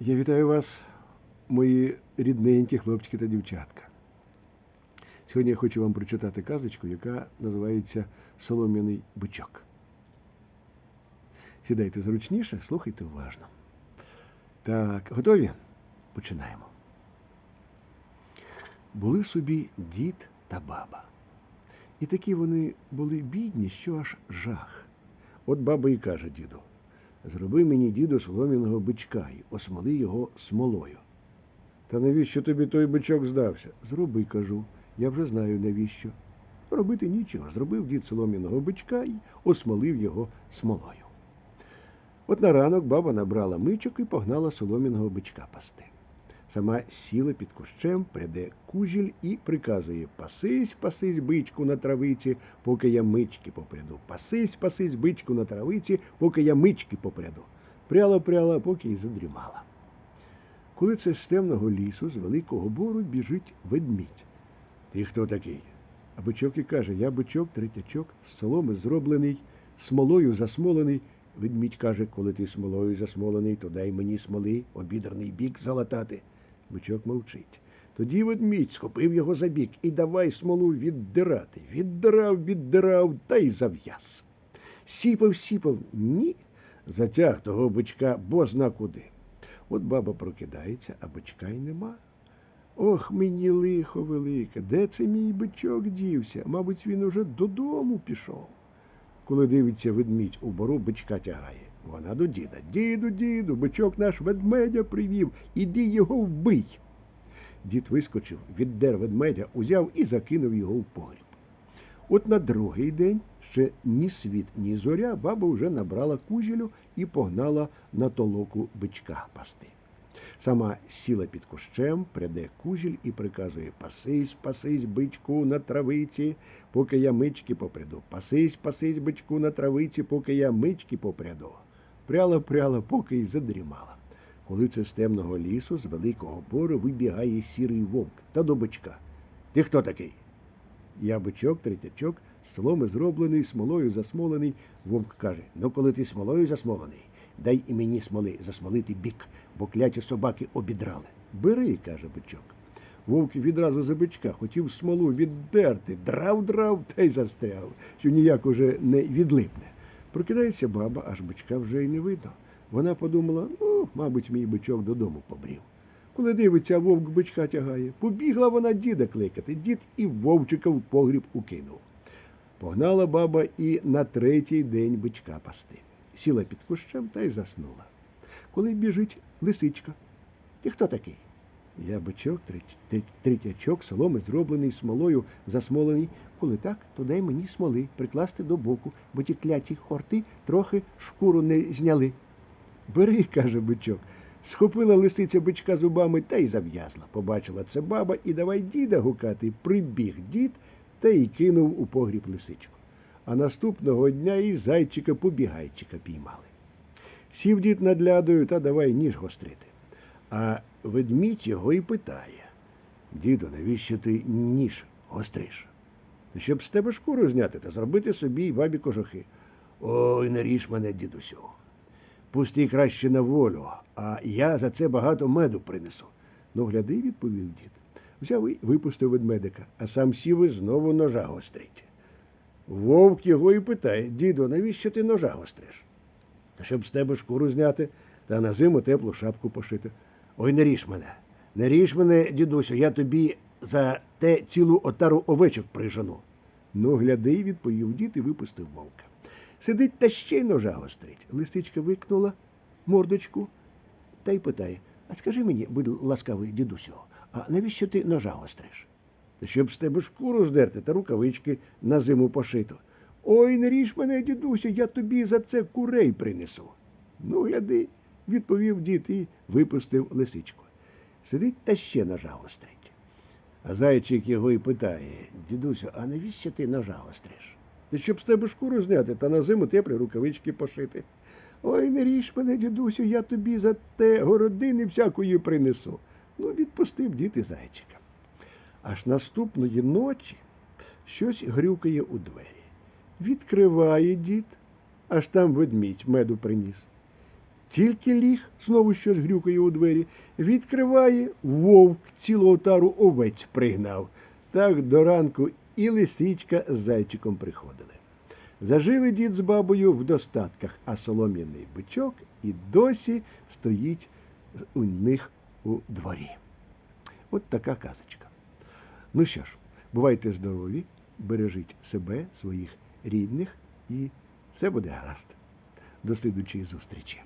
Я вітаю вас, мої рідненькі хлопчики та дівчатка. Сьогодні я хочу вам прочитати казочку, яка називається Солом'яний бичок. Сідайте зручніше, слухайте уважно. Так, готові? Починаємо. Були собі дід та баба. І такі вони були бідні, що аж жах. От баба і каже діду: Зроби мені, діду, солом'яного бичка і осмоли його смолою. Та навіщо тобі той бичок здався? Зроби, кажу, я вже знаю навіщо. Робити нічого. Зробив дід солом'яного бичка і осмолив його смолою. От на ранок баба набрала мичок і погнала солом'яного бичка пасти. Сама сіла під кущем, пряде кужіль і приказує Пасись, пасись, бичку на травиці, поки я мички попряду. Пасись, пасись, бичку на травиці, поки я мички попряду. Пряла, пряла, поки й задрімала. Коли це з темного лісу, з великого бору біжить ведмідь. Ти хто такий? А бичок і каже, я бичок, третячок, з соломи зроблений, смолою засмолений. Ведмідь каже, коли ти смолою засмолений, то дай мені смоли, обідраний бік залатати. Бичок мовчить. Тоді ведмідь схопив його за бік і давай смолу віддирати. Віддирав, віддирав та й зав'яз. Сіпав, сіпав, ні. Затяг того бичка бозна куди. От баба прокидається, а бичка й нема. Ох, мені лихо велике, де це мій бичок дівся? Мабуть, він уже додому пішов. Коли дивиться ведмідь у бору, бичка тягає. Вона до діда. Діду, діду, бичок наш ведмедя привів, іди його вбий. Дід вискочив, віддер ведмедя, узяв і закинув його в погріб. От на другий день ще ні світ, ні зоря баба вже набрала кужелю і погнала на толоку бичка пасти. Сама сіла під кущем, пряде кужіль і приказує Пасись, пасись, бичку на травиці, поки я мички попряду. Пасись, пасись, бичку на травиці, поки я мички попряду. Пряла, пряла, поки й задрімала. Коли це з темного лісу, з великого бору вибігає сірий вовк та до бичка. Ти хто такий? Я бичок, третячок, соломи зроблений, смолою засмолений. Вовк каже: Ну, коли ти смолою засмолений, дай і мені смоли засмолити бік, бо кляті собаки обідрали. Бери, каже бичок. Вовк відразу за бичка хотів смолу віддерти, драв, драв та й застряв, що ніяк уже не відлипне. Прокидається баба, аж бичка вже й не видно. Вона подумала, ну, мабуть, мій бичок додому побрів. Коли дивиться, вовк бичка тягає. Побігла вона діда кликати. Дід і вовчика в погріб укинув. Погнала баба і на третій день бичка пасти. Сіла під кущем та й заснула. Коли біжить лисичка. Ти хто такий? Я бичок, третячок, соломи зроблений смолою, засмолений. Коли так, то дай мені смоли прикласти до боку, бо ті кляті хорти трохи шкуру не зняли. Бери, каже бичок. Схопила лисиця бичка зубами та й зав'язла. Побачила це баба і давай діда гукати. Прибіг дід та й кинув у погріб лисичку. А наступного дня і зайчика побігайчика піймали. Сів дід над лядою та давай ніж гострити. А ведмідь його і питає Діду, навіщо ти ніж гостриш? «Та Щоб з тебе шкуру зняти та зробити собі й бабі кожухи. Ой, не ріж мене, дідусю. Пусти краще на волю, а я за це багато меду принесу. Ну, гляди, відповів дід. Взяв і випустив ведмедика, а сам сів і знову ножа гострить. Вовк його і питає, діду, навіщо ти ножа гостриш? Щоб з тебе шкуру зняти та на зиму теплу шапку пошити. Ой, не ріж мене. Не ріж мене, дідусю, я тобі за те цілу отару овечок прижену. Ну, гляди, відповів дід і випустив вовка. Сидить та ще й ножа гострить. Лисичка викнула мордочку та й питає: А скажи мені, будь ласкавий, дідусю, а навіщо ти ножа гостриш? Та щоб з тебе шкуру здерти та рукавички на зиму пошито. Ой, не ріж мене, дідусю, я тобі за це курей принесу. Ну, гляди, відповів дід і випустив лисичку. Сидить та ще ножа гострить. А зайчик його і питає, дідусю, а навіщо ти ножа гостриш? Та щоб з тебе шкуру зняти та на зиму теплі рукавички пошити. Ой, не ріж мене, дідусю, я тобі за те городини всякої принесу. Ну, відпустив дід і зайчика. Аж наступної ночі щось грюкає у двері. Відкриває дід, аж там ведмідь меду приніс. Тільки ліг, знову щось грюкає у двері, відкриває вовк цілу отару овець пригнав. Так до ранку і лисичка з зайчиком приходили. Зажили дід з бабою в достатках, а солом'яний бичок і досі стоїть у них у дворі. От така казочка. Ну що ж, бувайте здорові, бережіть себе, своїх рідних, і все буде гаразд. До слідучої зустрічі.